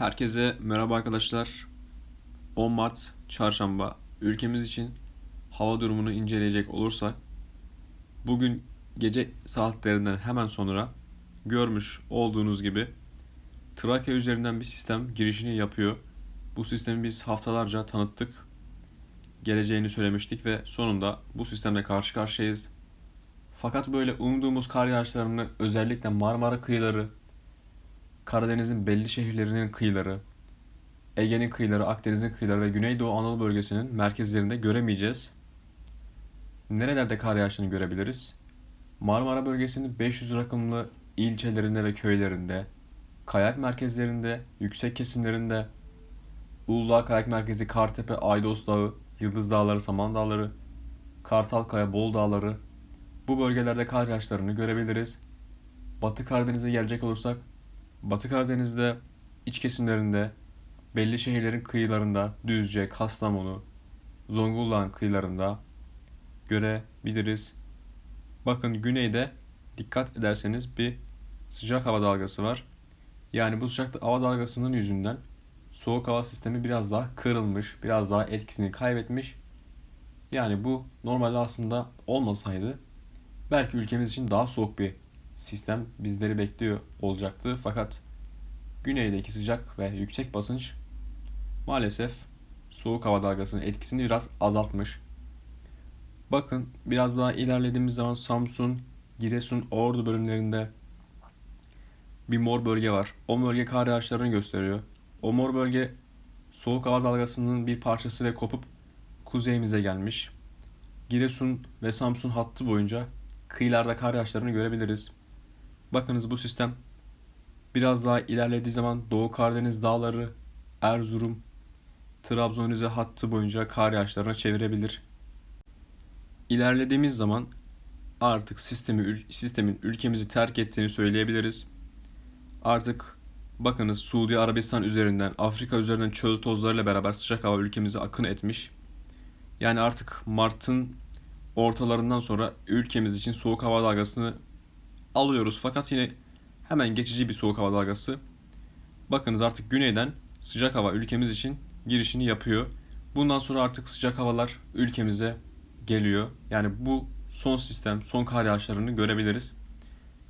Herkese merhaba arkadaşlar. 10 Mart Çarşamba ülkemiz için hava durumunu inceleyecek olursak bugün gece saatlerinden hemen sonra görmüş olduğunuz gibi Trakya üzerinden bir sistem girişini yapıyor. Bu sistemi biz haftalarca tanıttık. Geleceğini söylemiştik ve sonunda bu sistemle karşı karşıyayız. Fakat böyle umduğumuz kar yağışlarını özellikle Marmara kıyıları, Karadeniz'in belli şehirlerinin kıyıları, Ege'nin kıyıları, Akdeniz'in kıyıları ve Güneydoğu Anadolu bölgesinin merkezlerinde göremeyeceğiz. Nerelerde kar yağışını görebiliriz? Marmara bölgesinin 500 rakımlı ilçelerinde ve köylerinde, kayak merkezlerinde, yüksek kesimlerinde, Uludağ Kayak Merkezi, Kartepe, Aydos Dağı, Yıldız Dağları, Saman Dağları, Kartalkaya, Bol Dağları, bu bölgelerde kar yağışlarını görebiliriz. Batı Karadeniz'e gelecek olursak Batı Karadeniz'de iç kesimlerinde belli şehirlerin kıyılarında Düzce, Kastamonu, Zonguldak'ın kıyılarında görebiliriz. Bakın güneyde dikkat ederseniz bir sıcak hava dalgası var. Yani bu sıcak hava dalgasının yüzünden soğuk hava sistemi biraz daha kırılmış, biraz daha etkisini kaybetmiş. Yani bu normalde aslında olmasaydı belki ülkemiz için daha soğuk bir sistem bizleri bekliyor olacaktı. Fakat güneydeki sıcak ve yüksek basınç maalesef soğuk hava dalgasının etkisini biraz azaltmış. Bakın biraz daha ilerlediğimiz zaman Samsun, Giresun, Ordu bölümlerinde bir mor bölge var. O bölge kar yağışlarını gösteriyor. O mor bölge soğuk hava dalgasının bir parçası ve kopup kuzeyimize gelmiş. Giresun ve Samsun hattı boyunca kıyılarda kar yağışlarını görebiliriz. Bakınız bu sistem biraz daha ilerlediği zaman Doğu Karadeniz dağları, Erzurum, Trabzon Rize hattı boyunca kar yağışlarına çevirebilir. İlerlediğimiz zaman artık sistemi sistemin ülkemizi terk ettiğini söyleyebiliriz. Artık bakınız Suudi Arabistan üzerinden, Afrika üzerinden çöl tozlarıyla beraber sıcak hava ülkemize akın etmiş. Yani artık Mart'ın ortalarından sonra ülkemiz için soğuk hava dalgasını alıyoruz. Fakat yine hemen geçici bir soğuk hava dalgası. Bakınız artık güneyden sıcak hava ülkemiz için girişini yapıyor. Bundan sonra artık sıcak havalar ülkemize geliyor. Yani bu son sistem, son kar yağışlarını görebiliriz.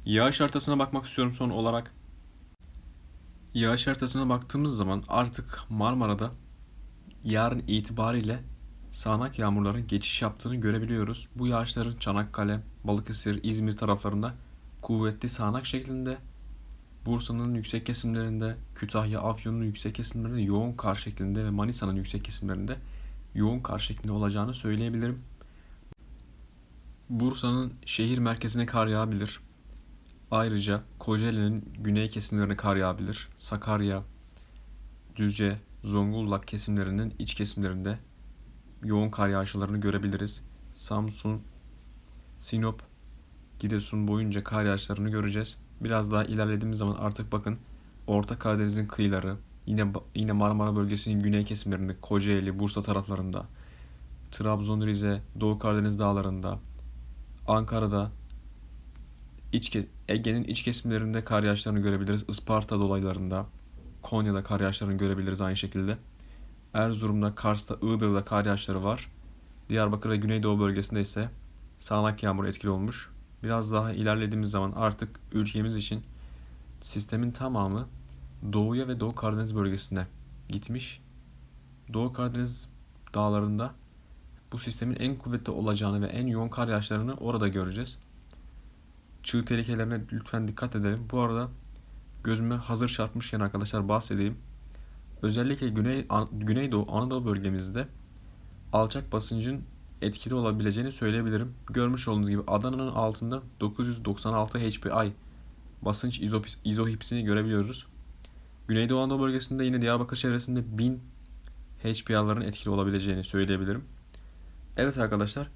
Yağış haritasına bakmak istiyorum son olarak. Yağış haritasına baktığımız zaman artık Marmara'da yarın itibariyle sağanak yağmurların geçiş yaptığını görebiliyoruz. Bu yağışların Çanakkale, Balıkesir, İzmir taraflarında kuvvetli sağanak şeklinde, Bursa'nın yüksek kesimlerinde, Kütahya, Afyon'un yüksek kesimlerinde yoğun kar şeklinde ve Manisa'nın yüksek kesimlerinde yoğun kar şeklinde olacağını söyleyebilirim. Bursa'nın şehir merkezine kar yağabilir. Ayrıca Kocaeli'nin güney kesimlerine kar yağabilir. Sakarya, Düzce, Zonguldak kesimlerinin iç kesimlerinde yoğun kar yağışlarını görebiliriz. Samsun, Sinop, Giresun boyunca kar yağışlarını göreceğiz. Biraz daha ilerlediğimiz zaman artık bakın Orta Karadeniz'in kıyıları, yine yine Marmara bölgesinin güney kesimlerinde, Kocaeli, Bursa taraflarında, Trabzon, Rize, Doğu Karadeniz dağlarında, Ankara'da, iç Ege'nin iç kesimlerinde kar yağışlarını görebiliriz. Isparta dolaylarında, Konya'da kar yağışlarını görebiliriz aynı şekilde. Erzurum'da, Kars'ta, Iğdır'da kar yağışları var. Diyarbakır ve Güneydoğu bölgesinde ise sağanak yağmur etkili olmuş. Biraz daha ilerlediğimiz zaman artık ülkemiz için sistemin tamamı Doğuya ve Doğu Karadeniz bölgesine gitmiş. Doğu Karadeniz dağlarında bu sistemin en kuvvetli olacağını ve en yoğun kar yağışlarını orada göreceğiz. Çığ tehlikelerine lütfen dikkat edelim. Bu arada gözüme hazır çarpmışken arkadaşlar bahsedeyim. Özellikle Güney, Güneydoğu Anadolu bölgemizde alçak basıncın etkili olabileceğini söyleyebilirim. Görmüş olduğunuz gibi Adana'nın altında 996 HPI basınç izohipsini görebiliyoruz. Güneydoğu Anadolu bölgesinde yine Diyarbakır çevresinde 1000 HPA'ların etkili olabileceğini söyleyebilirim. Evet arkadaşlar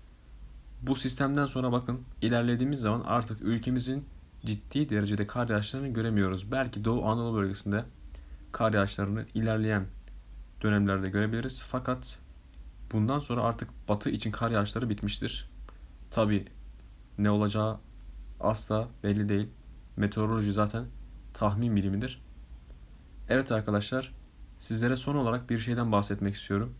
bu sistemden sonra bakın ilerlediğimiz zaman artık ülkemizin ciddi derecede kar yağışlarını göremiyoruz. Belki Doğu Anadolu bölgesinde kar yağışlarını ilerleyen dönemlerde görebiliriz. Fakat bundan sonra artık batı için kar yağışları bitmiştir. Tabi ne olacağı asla belli değil. Meteoroloji zaten tahmin bilimidir. Evet arkadaşlar, sizlere son olarak bir şeyden bahsetmek istiyorum.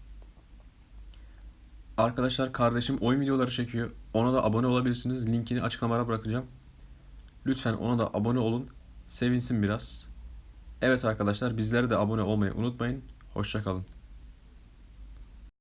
Arkadaşlar kardeşim oyun videoları çekiyor. Ona da abone olabilirsiniz. Linkini açıklamaya bırakacağım. Lütfen ona da abone olun. Sevinsin biraz. Evet arkadaşlar bizlere de abone olmayı unutmayın. Hoşça kalın.